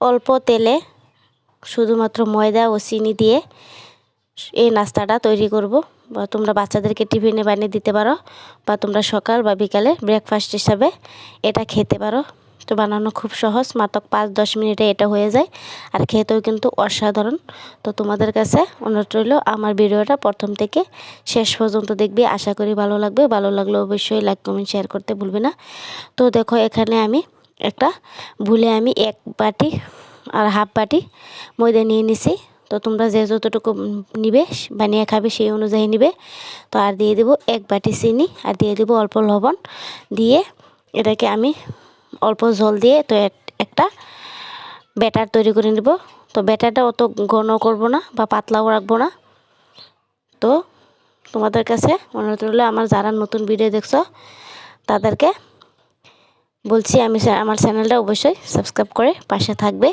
অল্প তেলে শুধুমাত্র ময়দা ও চিনি দিয়ে এই নাস্তাটা তৈরি করব। বা তোমরা বাচ্চাদেরকে টিফিনে বানিয়ে দিতে পারো বা তোমরা সকাল বা বিকালে ব্রেকফাস্ট হিসাবে এটা খেতে পারো। তো বানানো খুব সহজ, মাত্র পাঁচ দশ মিনিটে এটা হয়ে যায়। আর খেতেও কিন্তু অসাধারণ। তো তোমাদের কাছে অনুরোধ রইল, আমার ভিডিওটা প্রথম থেকে শেষ পর্যন্ত দেখবে। আশা করি ভালো লাগবে। ভালো লাগলে অবশ্যই লাইক কমেন্ট শেয়ার করতে ভুলবে না। তো দেখো, এখানে আমি একটা। ভুলে আমি এক বাটি আর হাফ বাটি ময়দা নিয়ে নিছি। তো তোমরা যে যতটুকু নিবে, বানিয়ে খাবে সেই অনুযায়ী নিবে। তো আর দিয়ে দেবো এক বাটি চিনি আর দিয়ে দেবো অল্প লবণ। দিয়ে এটাকে আমি অল্প জল দিয়ে তো একটা ব্যাটার তৈরি করে নেব। তো ব্যাটারটা অত ঘন করব না বা পাতলাও রাখব না। তো তোমাদের কাছে অনুরোধ রইল আমার যারা নতুন ভিডিও দেখছ, তাদেরকে বলছি আমি আমার চ্যানেলটা অবশ্যই সাবস্ক্রাইব করে পাশে থাকবে।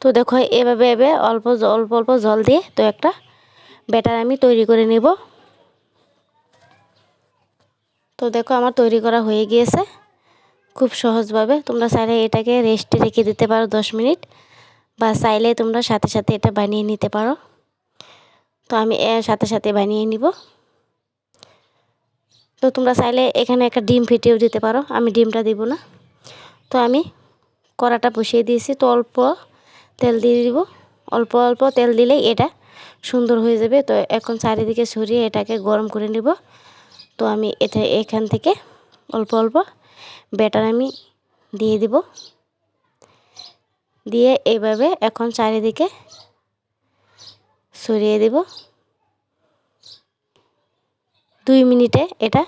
তো দেখো, এভাবে এভাবে অল্প অল্প অল্প জল দিয়ে তো একটা ব্যাটার আমি তৈরি করে নেব। তো দেখো, আমার তৈরি করা হয়ে গিয়েছে। খুব সহজভাবে। তোমরা চাইলে এটাকে রেস্টে রেখে দিতে পারো দশ মিনিট বা চাইলে তোমরা সাথে সাথে এটা বানিয়ে নিতে পারো। তো আমি সাথে সাথে বানিয়ে নিব। তো তোমরা চাইলে এখানে একটা ডিম ফেটেও দিতে পারো। আমি ডিমটা দিব না। তো আমি কড়াটা বসিয়ে দিয়েছি। তো অল্প তেল দিয়ে দিব। অল্প অল্প তেল দিলেই এটা সুন্দর হয়ে যাবে। তো এখন চারিদিকে সরিয়ে এটাকে গরম করে নেব। তো আমি এটা এখান থেকে অল্প অল্প ব্যাটার আমি দিয়ে দিব। দিয়ে এইভাবে এখন চারিদিকে সরিয়ে দেব। দুই মিনিটে এটা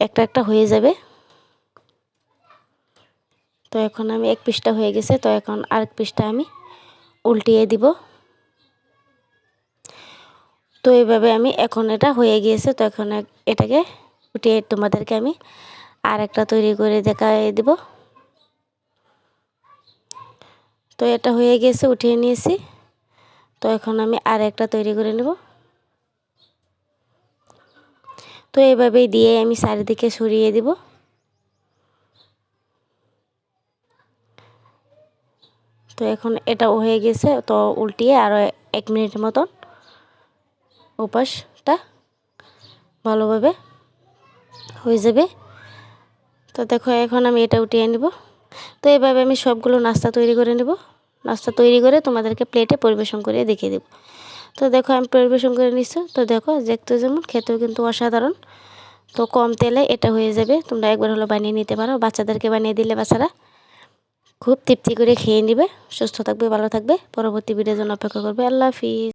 একটা একটা হয়ে যাবে। তো এখন আমি এক পিসটা হয়ে গেছে, তো এখন আরেক পিসটা আমি উল্টিয়ে দিব। তো এইভাবে আমি এখন এটা হয়ে গিয়েছে, তো এখন এটাকে উঠিয়ে তোমাদেরকে আমি আর একটা তৈরি করে দেখাই দেব। তো এটা হয়ে গেছে, উঠিয়ে নিয়েছি। তো এখন আমি আর একটা তৈরি করে নেব। তো এইভাবেই দিয়ে আমি চারিদিকে সরিয়ে দিব। তো এখন এটা হয়ে গেছে, তো উল্টিয়ে আরও এক মিনিট মতন উপাসটা ভালোভাবে হয়ে যাবে। তো দেখো, এখন আমি এটা উঠিয়ে নেব। তো এইভাবে আমি সবগুলো নাস্তা তৈরি করে নেব। নাস্তা তৈরি করে তোমাদেরকে প্লেটে পরিবেশন করে দেখিয়ে দেব। তো দেখো, আমি পরিবেশন করে নিচ্ছি তো দেখো, দেখতে যেমন খেতেও কিন্তু অসাধারণ। তো কম তেলে এটা হয়ে যাবে। তোমরা একবার হলো বানিয়ে নিতে পারো। বাচ্চাদেরকে বানিয়ে দিলে বাচ্চারা খুব তৃপ্তি করে খেয়ে নেবে। সুস্থ থাকবে, ভালো থাকবে। পরবর্তী ভিডিওর জন্য অপেক্ষা করবে। আল্লাহ হাফিজ।